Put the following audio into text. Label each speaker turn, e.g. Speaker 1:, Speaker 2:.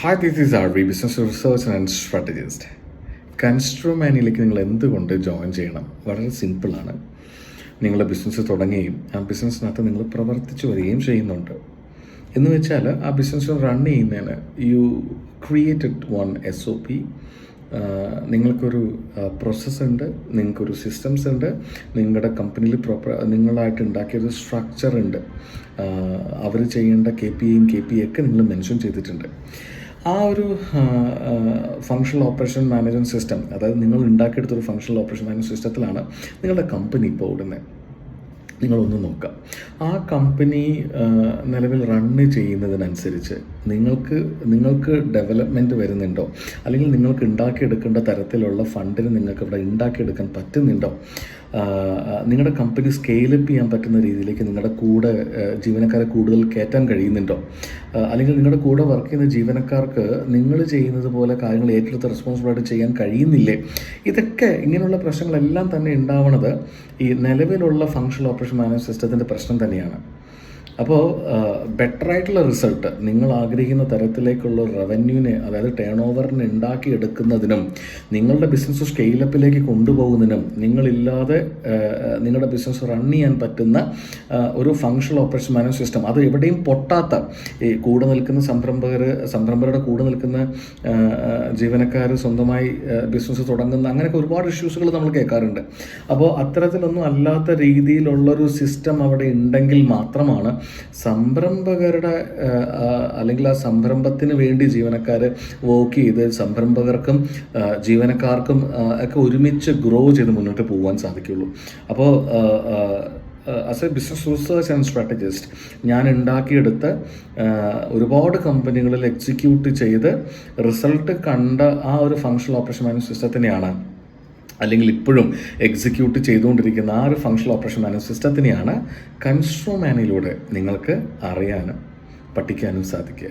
Speaker 1: Hi this is R B business research and strategist കൺസ്ട്രോമാനിലേക്ക് നിങ്ങൾ എന്തുകൊണ്ട് join ചെയ്യണം? വളരെ സിമ്പിളാണ് നിങ്ങളുടെ ബിസിനസ് തുടങ്ങുകയും ആ ബിസിനസ്സിനകത്ത് നിങ്ങൾ പ്രവർത്തിച്ചു വരികയും ചെയ്യുന്നുണ്ട്. എന്ന് വെച്ചാൽ ആ ബിസിനസ് റൺ ചെയ്യുന്നതിന് you created one S O P നിങ്ങൾക്കൊരു പ്രോസസ്സ് ഉണ്ട് നിങ്ങൾക്കൊരു സിസ്റ്റംസ് ഉണ്ട് നിങ്ങളുടെ കമ്പനിയിൽ പ്രോപ്പർ നിങ്ങളായിട്ട് ഉണ്ടാക്കിയൊരു സ്ട്രക്ചർ ഉണ്ട്. അവർ ചെയ്യേണ്ട കെ പി ഐയും കെ പി ഒക്കെ നിങ്ങൾ മെൻഷൻ ചെയ്തിട്ടുണ്ട്. ആ ഒരു ഫങ്ഷണൽ ഓപ്പറേഷൻ മാനേജ്മെന്റ് സിസ്റ്റം അതായത് നിങ്ങൾ ഉണ്ടാക്കിയെടുത്തൊരു ഫങ്ഷണൽ ഓപ്പറേഷൻ മാനേജ്മെന്റ് സിസ്റ്റത്തിലാണ് നിങ്ങളുടെ കമ്പനി ഇപ്പോൾ ഓടുന്നത് നിങ്ങളൊന്ന് നോക്കുക ആ കമ്പനി നിലവിൽ റണ്ണ് ചെയ്യുന്നതിനനുസരിച്ച് നിങ്ങൾക്ക് നിങ്ങൾക്ക് ഡെവലപ്മെന്റ് വരുന്നുണ്ടോ? അല്ലെങ്കിൽ നിങ്ങൾക്ക് ഉണ്ടാക്കിയെടുക്കേണ്ട തരത്തിലുള്ള ഫണ്ടിന് നിങ്ങൾക്ക് ഇവിടെ ഉണ്ടാക്കിയെടുക്കാൻ പറ്റുന്നുണ്ടോ? നിങ്ങളുടെ കമ്പനി സ്കെയിലപ്പ് ചെയ്യാൻ പറ്റുന്ന രീതിയിലേക്ക് നിങ്ങളുടെ കൂടെ ജീവനക്കാരെ കൂടുതൽ കയറ്റാൻ കഴിയുന്നുണ്ടോ? അല്ലെങ്കിൽ നിങ്ങളുടെ കൂടെ വർക്ക് ചെയ്യുന്ന ജീവനക്കാർക്ക് നിങ്ങൾ ചെയ്യുന്നത് പോലെ കാര്യങ്ങൾ ഏറ്റെടുത്ത് റെസ്പോൺസിബിളായിട്ട് ചെയ്യാൻ കഴിയുന്നില്ലേ? ഇതൊക്കെ ഇങ്ങനെയുള്ള പ്രശ്നങ്ങളെല്ലാം തന്നെ ഉണ്ടാവണത് ഈ നിലവിലുള്ള ഫങ്ഷണൽ ഓപ്പറേഷൻ മാനേജ് സിസ്റ്റത്തിന്റെ പ്രശ്നം തന്നെയാണ്. അപ്പോൾ ബെറ്റർ ആയിട്ടുള്ള റിസൾട്ട് നിങ്ങൾ ആഗ്രഹിക്കുന്ന തരത്തിലേക്കുള്ള റവന്യൂവിനെ അതായത് ടേൺ ഓവറിനെ ഉണ്ടാക്കിയെടുക്കുന്നതിനും നിങ്ങളുടെ ബിസിനസ് സ്കെയിലപ്പിലേക്ക് കൊണ്ടുപോകുന്നതിനും നിങ്ങളില്ലാതെ നിങ്ങളുടെ ബിസിനസ് റൺ ചെയ്യാൻ പറ്റുന്ന ഒരു ഫങ്ഷണൽ ഓപ്പറേഷൻ മാനേജ് സിസ്റ്റം അത് എവിടെയും പൊട്ടാത്ത ഈ കൂടെ നിൽക്കുന്ന സംരംഭകർ സംരംഭകരുടെ കൂടെ നിൽക്കുന്ന ജീവനക്കാർ സ്വന്തമായി ബിസിനസ് തുടങ്ങുന്ന അങ്ങനെയൊക്കെ ഒരുപാട് ഇഷ്യൂസുകൾ നമ്മൾ കേൾക്കാറുണ്ട്. അപ്പോൾ അത്തരത്തിലൊന്നും അല്ലാത്ത രീതിയിലുള്ളൊരു സിസ്റ്റം അവിടെ ഉണ്ടെങ്കിൽ മാത്രമാണ് സംരംഭകരുടെ അല്ലെങ്കിൽ ആ സംരംഭത്തിന് വേണ്ടി ജീവനക്കാർ വർക്ക് ചെയ്ത് സംരംഭകർക്കും ജീവനക്കാർക്കും ഒക്കെ ഒരുമിച്ച് ഗ്രോ ചെയ്ത് മുന്നോട്ട് പോകാൻ സാധിക്കുള്ളൂ. അപ്പോൾ as a business research and strategist ഞാൻ ഉണ്ടാക്കിയെടുത്ത് ഒരുപാട് കമ്പനികളിൽ എക്സിക്യൂട്ട് ചെയ്ത് റിസൾട്ട് കണ്ട ആ ഒരു ഫങ്ഷണൽ ഓപ്പറേഷൻ മാനേജ് സിസ്റ്റത്തിനെയാണ് അല്ലെങ്കിൽ ഇപ്പോഴും എക്സിക്യൂട്ട് ചെയ്തുകൊണ്ടിരിക്കുന്ന ആ ഒരു ഫങ്ഷണൽ ഓപ്പറേഷൻ മാനേജ് സിസ്റ്റത്തിനെയാണ് കൺസ്ട്രോമാനിലൂടെ നിങ്ങൾക്ക് അറിയാനും പഠിക്കാനും സാധിക്കുക.